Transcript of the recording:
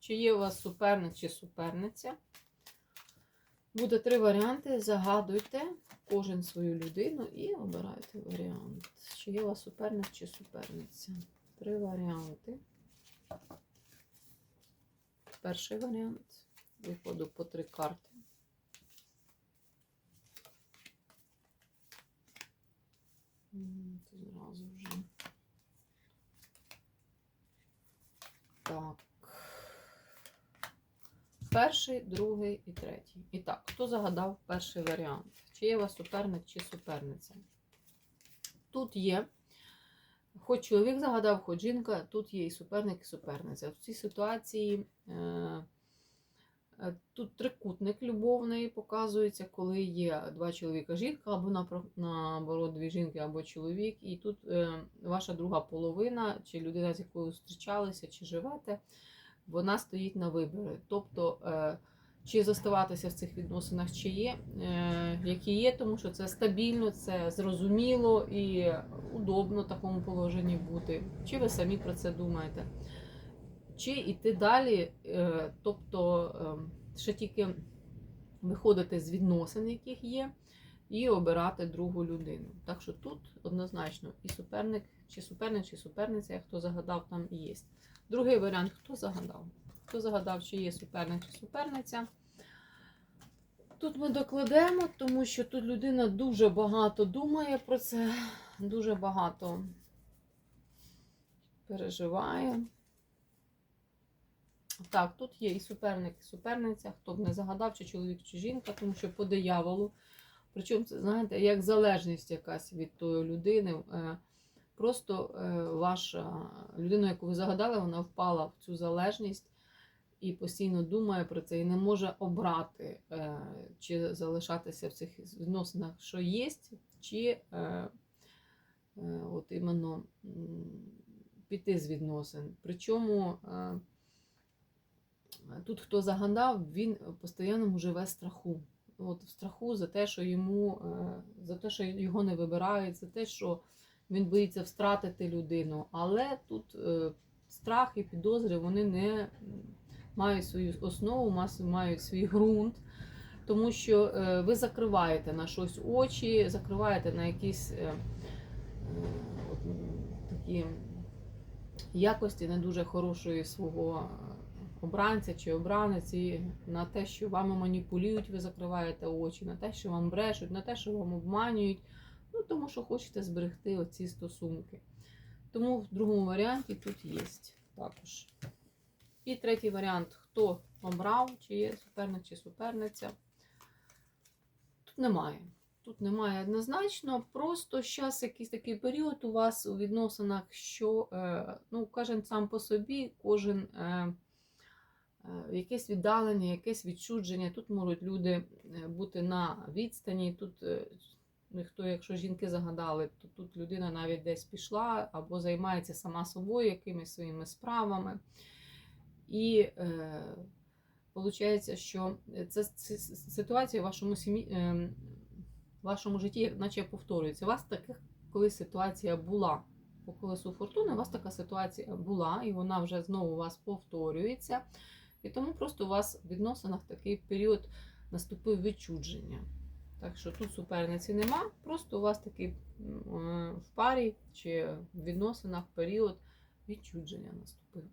Чи є у вас суперник чи суперниця? Буде три варіанти. Загадуйте кожен свою людину і обирайте варіант. Чи є у вас суперник чи суперниця? Три варіанти. Перший варіант. Виходу по три карти. Зразу вже. Так. Перший, другий і третій. І так, хто загадав перший варіант? Чи є у вас суперник чи суперниця? Тут є, хоч чоловік загадав, хоч жінка, тут є і суперник, і суперниця. В цій ситуації е, е, тут трикутник любовний показується, коли є два чоловіка, жінка, або наоборот, дві жінки, або чоловік. І тут е, ваша друга половина, чи людина, з якою зустрічалися, чи живете, вона стоїть на вибори. Тобто, е, чи зоставатися в цих відносинах, чи є, е, які є, тому що це стабільно, це зрозуміло і удобно в такому положенні бути. Чи ви самі про це думаєте? Чи йти далі, е, тобто е, ще тільки виходити з відносин, яких є, і обирати другу людину. Так що тут однозначно і суперник, чи суперник, чи суперниця, хто загадав, там і є. Другий варіант, хто загадав? Хто загадав, чи є суперник чи суперниця? Тут ми докладемо, тому що тут людина дуже багато думає про це, дуже багато переживає. Так, тут є і суперник, і суперниця, хто б не загадав, чи чоловік, чи жінка, тому що по дияволу. Причому, це, знаєте, як залежність якась від тої людини. Е, Просто е, ваша людина, яку ви загадали, вона впала в цю залежність і постійно думає про це, і не може обрати, е, чи залишатися в цих відносинах, що є, чи от іменно піти з відносин. Причому тут хто загадав, він постійно живе страху. От в страху за те, що йому, е, за те, що його не вибирають, за те, що він боїться втратити людину. Але тут е, страх і підозри вони не мають свою основу, мають свій ґрунт, тому що е, ви закриваєте на щось очі, закриваєте на якісь от, такі якості не дуже хорошої свого обранця чи обраниці, на те, що вами маніпулюють, ви закриваєте очі, на те, що вам брешуть, на те, що вам обманюють. Ну, тому що хочете зберегти оці стосунки. Тому в другому варіанті тут є також. І третій варіант: хто обрав, чи є суперник, чи суперниця. Тут немає. Тут немає однозначно. Просто зараз якийсь такий період у вас у відносинах, що е, ну, кожен сам по собі, кожен е, якесь віддалення, якесь відчудження. Тут можуть люди е, бути на відстані. Тут е, Ніхто, якщо жінки загадали, то тут людина навіть десь пішла або займається сама собою якимись своїми справами. І е, виходить, що це, ситуація в вашому сім'ї, е, вашому житті, наче повторюється. У вас така колись ситуація була. По колесу фортуни у вас така ситуація була, і вона вже знову у вас повторюється. І тому просто у вас в відносинах такий період наступив відчудження. Так що тут суперниці нема, просто у вас такий е, в парі чи в відносинах період відчудження наступив.